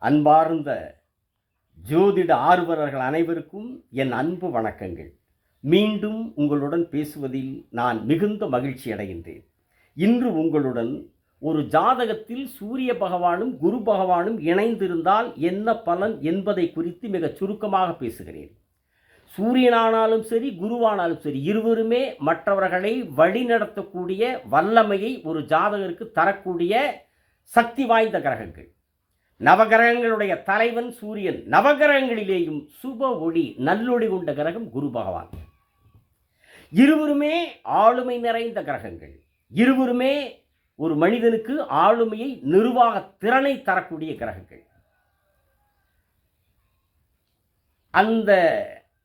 அன்பார்ந்த ஜோதிட ஆர்வலர்கள் அனைவருக்கும் என் அன்பு வணக்கங்கள். மீண்டும் உங்களுடன் பேசுவதில் நான் மிகுந்த மகிழ்ச்சி அடைகின்றேன். இன்று உங்களுடன் ஒரு ஜாதகத்தில் சூரிய பகவானும் குரு பகவானும் இணைந்திருந்தால் என்ன பலன் என்பதை குறித்து மிகச் சுருக்கமாக பேசுகிறேன். சூரியனானாலும் சரி குருவானாலும் சரி இருவருமே மற்றவர்களை வழிநடத்தக்கூடிய வல்லமையை ஒரு ஜாதகருக்கு தரக்கூடிய சக்தி வாய்ந்த கிரகங்கள். நவகிரகங்களுடைய தலைவன் சூரியன். நவகிரகங்களிலேயும் சுப ஒளி நல்லொளி கொண்ட கிரகம் குரு பகவான். இருவருமே ஆளுமை நிறைந்த கிரகங்கள். இருவருமே ஒரு மனிதனுக்கு ஆளுமையை நிர்வாக திறனை தரக்கூடிய கிரகங்கள். அந்த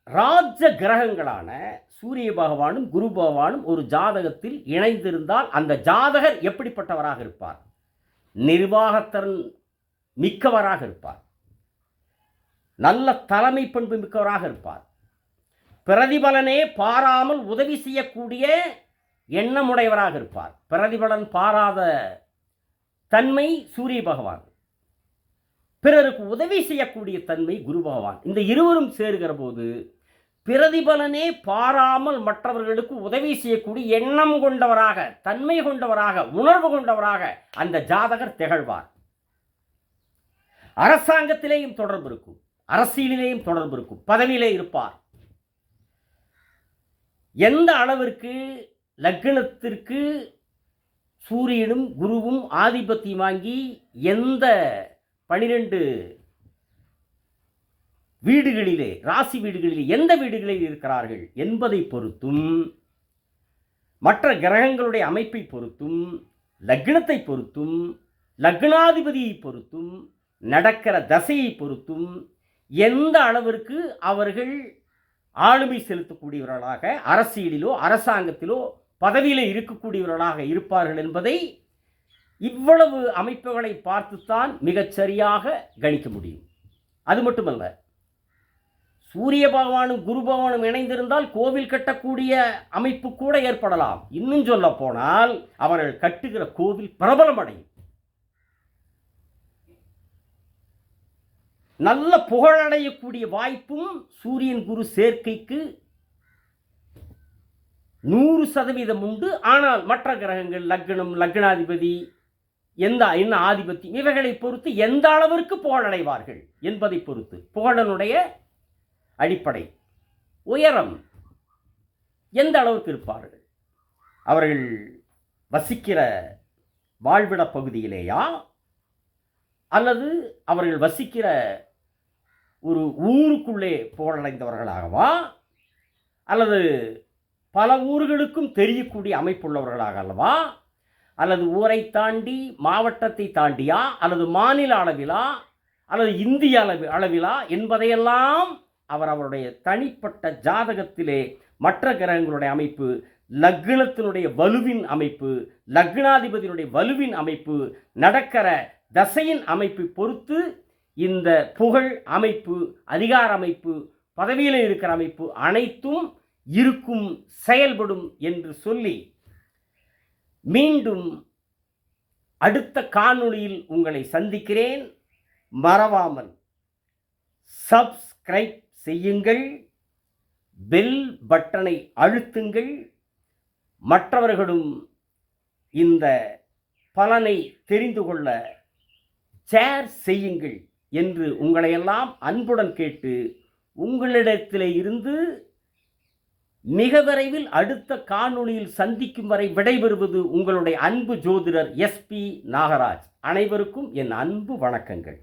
ராஜ கிரகங்களான சூரிய பகவானும் குரு பகவானும் ஒரு ஜாதகத்தில் இணைந்திருந்தால் அந்த ஜாதகர் எப்படிப்பட்டவராக இருப்பார்? நிர்வாகத்திறன் மிக்கவராக இருப்பார். நல்ல தலைமை பண்பு மிக்கவராக இருப்பார். பிரதிபலனே பாராமல் உதவி செய்யக்கூடிய எண்ணமுடையவராக இருப்பார். பிரதிபலன் பாராத தன்மை சூரிய பகவான். பிறருக்கு உதவி செய்யக்கூடிய தன்மை குரு பகவான். இந்த இருவரும் சேருகிற போது பிரதிபலனே பாராமல் மற்றவர்களுக்கு உதவி செய்யக்கூடிய எண்ணம் கொண்டவராக தன்மை கொண்டவராக உணர்வு கொண்டவராக அந்த ஜாதகர் திகழ்வார். அரசாங்கத்திலேயும் தொடர்பு இருக்கும். அரசியலிலேயும் தொடர்பு இருக்கும். பதவியிலே இருப்பார். எந்த அளவிற்கு லக்னத்திற்கு சூரியனும் குருவும் ஆதிபத்தியம் வாங்கி எந்த பனிரெண்டு வீடுகளிலே ராசி வீடுகளிலே எந்த வீடுகளில் இருக்கிறார்கள் என்பதை பொறுத்தும் மற்ற கிரகங்களுடைய அமைப்பை பொறுத்தும் லக்னத்தை பொறுத்தும் லக்னாதிபதியை பொறுத்தும் நடக்கிற தசையை பொறுத்தும் எந்த அளவிற்கு அவர்கள் ஆளுமை செலுத்தக்கூடியவர்களாக அரசியலிலோ அரசாங்கத்திலோ பதவியில் இருக்கக்கூடியவர்களாக இருப்பார்கள் என்பதை இவ்வளவு அமைப்புகளை பார்த்துத்தான் மிகச்சரியாக கணிக்க முடியும். அது மட்டுமல்ல சூரிய பகவானும் குரு பகவானும் இணைந்திருந்தால் கோவில் கட்டக்கூடிய அமைப்பு கூட ஏற்படலாம். இன்னும் சொல்ல போனால் அவர்கள் கட்டுகிற கோவில் பிரபலமடையும். நல்ல புகழடையக்கூடிய வாய்ப்பும் சூரியன் குரு சேர்க்கைக்கு நூறு சதவீதம் உண்டு. ஆனால் மற்ற கிரகங்கள் லக்னம் லக்னாதிபதி எந்த என்ன ஆதிபத்தியம் இவைகளை பொறுத்து எந்த அளவிற்கு புகழடைவார்கள் என்பதை பொறுத்து. புகழனுடைய அடிப்படை. உயரம் எந்த அளவுக்கு இருப்பார்கள்? அவர்கள் வசிக்கிற வாழ்விட பகுதியிலேயா? அல்லது அவர்கள் வசிக்கிற ஒரு ஊருக்குள்ளே புகழடைந்தவர்களாகவா அல்லது பல ஊர்களுக்கும் தெரியக்கூடிய அமைப்புள்ளவர்களாக அல்லவா? அல்லது ஊரை தாண்டி மாவட்டத்தை தாண்டியா? அல்லது மாநில அளவிலா? அல்லது இந்திய அளவு அளவிலா? என்பதையெல்லாம் அவர் அவருடைய தனிப்பட்ட ஜாதகத்திலே மற்ற கிரகங்களுடைய அமைப்பு லக்னத்தினுடைய வலுவின் அமைப்பு லக்னாதிபதியினுடைய வலுவின் அமைப்பு நடக்கிற தசையின் அமைப்பை பொறுத்து இந்த புகழ் அமைப்பு அதிகார அமைப்பு பதவியில் இருக்கிற அமைப்பு அனைத்தும் இருக்கும் செயல்படும் என்று சொல்லி மீண்டும் அடுத்த காணொளியில் உங்களை சந்திக்கிறேன். மறவாமல் சப்ஸ்கிரைப் செய்யுங்கள் பெல் பட்டனை அழுத்துங்கள். மற்றவர்களும் இந்த பலனை தெரிந்து கொள்ள ஷேர் செய்யுங்கள். என்று உங்களையெல்லாம் அன்புடன் கேட்டு உங்களிடத்திலே இருந்து மிக விரைவில் அடுத்த காணொளியில் சந்திக்கும் வரை விடைபெறுவது உங்களுடைய அன்பு ஜோதிடர் எஸ்பி நாகராஜ். அனைவருக்கும் என் அன்பு வணக்கங்கள்.